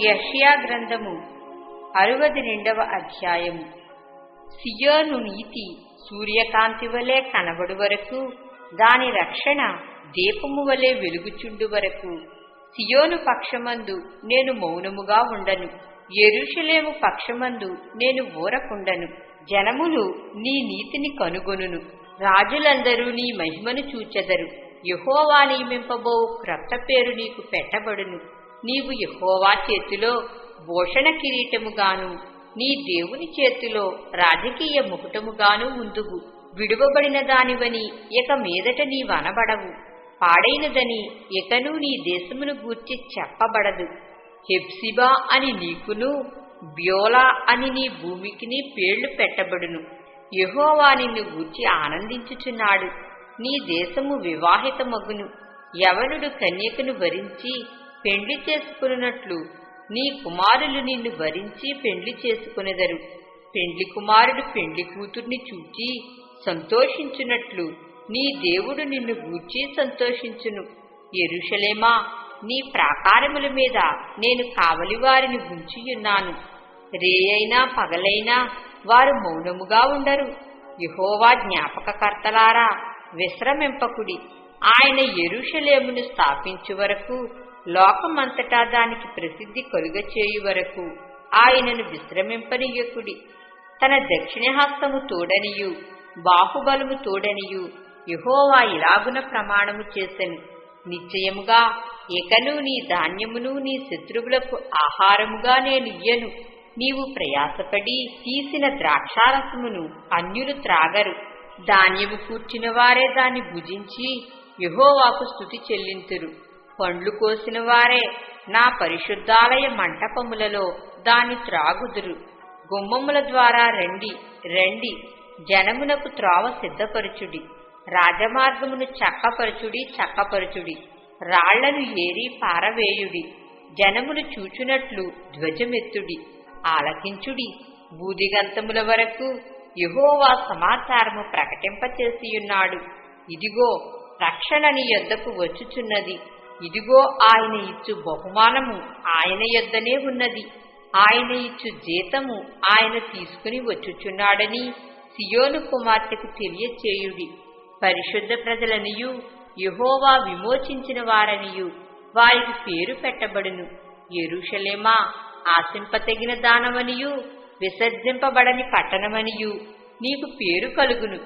యష్యా గ్రంథము అరవది రెండవ అధ్యాయము. సియోను నీతి సూర్యకాంతి వలె కనబడు వరకు దాని రక్షణ దీపము వలె వెలుగుచుండు వరకు సియోను పక్షమందు నేను మౌనముగా ఉండను ఎరుషలేము పక్షమందు నేను ఊరకుండను జనములు నీ నీతిని కనుగొనును రాజులందరూ నీ మహిమను చూచెదరు. యహోవా నియమింపబో క్రొత్త పేరు నీకు పెట్టబడును. నీవు యహోవా చేతిలో భూషణ కిరీటముగాను నీ దేవుని చేతిలో రాజకీయ ముకుటముగాను ఉందువు. విడువబడిన దానివని ఇక మీదట నీవనబడవు పాడైనదని ఇకను నీ దేశమును గూర్చి చెప్పబడదు. హెప్సిబా అని నీకును బ్యోలా అని నీ భూమికిని పేళ్ళు పెట్టబడును. యహోవా నిన్ను గూర్చి ఆనందించుచున్నాడు. నీ దేశము వివాహితమగును. యవనుడు కన్యకను వరించి పెండ్లి చేసుకున్నట్లు నీ కుమారులు నిన్ను వరించి పెండ్లి చేసుకునెదరు. పెండ్లి కుమారుడు పెండ్లి కూతుర్ని చూచి సంతోషించున్నట్లు నీ దేవుడు నిన్ను గూర్చి సంతోషించును. ఎరుషలేమా నీ ప్రాకారముల మీద నేను కావలివారిని ఉంచియున్నాను. రేయైనా పగలైనా వారు మౌనముగా ఉండరు. యహోవా జ్ఞాపకకర్తలారా విశ్రమింపకుడి. ఆయన ఎరుషలేమును స్థాపించు వరకు లోకమంతటా దానికి ప్రసిద్ధి కలుగచేయు వరకు ఆయనను విశ్రమింపనీయకుడి. తన దక్షిణహస్తము తోడనియు బాహుబలము తోడనియు యహోవా ఇలాగున ప్రమాణము చేసెను. నిశ్చయముగా ఇకను నీ ధాన్యమును నీ శత్రువులకు ఆహారముగా నేను ఇయ్యను. నీవు ప్రయాసపడి తీసిన ద్రాక్షారసమును అన్యులు త్రాగరు. ధాన్యము కూర్చిన వారే దాన్ని భుజించి యహోవాకు స్థుతి చెల్లింతురు. పండ్లు కోసిన వారే నా పరిశుద్ధాలయ మంటపములలో దాన్ని త్రాగుదురు. గుమ్మముల ద్వారా రండి రండి జనమునకు త్రావ సిద్ధపరచుడి. రాజమార్గమును చక్కపరచుడి చక్కపరచుడి. రాళ్ళను ఏరి పారవేయుడి. జనములు చూచునట్లు ధ్వజమెత్తుడి. ఆలకించుడి. బూదిగంతముల వరకు యహోవా సమాచారము ప్రకటింపచేసియున్నాడు. ఇదిగో రక్షణ నీ యొద్దకు వచ్చుచున్నది. ఇదిగో ఆయన ఇచ్చు బహుమానము ఆయన యొద్దనే ఉన్నది. ఆయన ఇచ్చు జీతము ఆయన తీసుకుని వచ్చుచున్నాడని సియోను కుమార్తెకు తెలియచేయుడి. పరిశుద్ధ ప్రజలనియు యహోవా విమోచించిన వారనియు వారికి పేరు పెట్టబడును. ఎరుషలేమా ఆశింపతగిన దానమనియు విసర్జింపబడని పట్టణమనియు. నీకు పేరు కలుగును.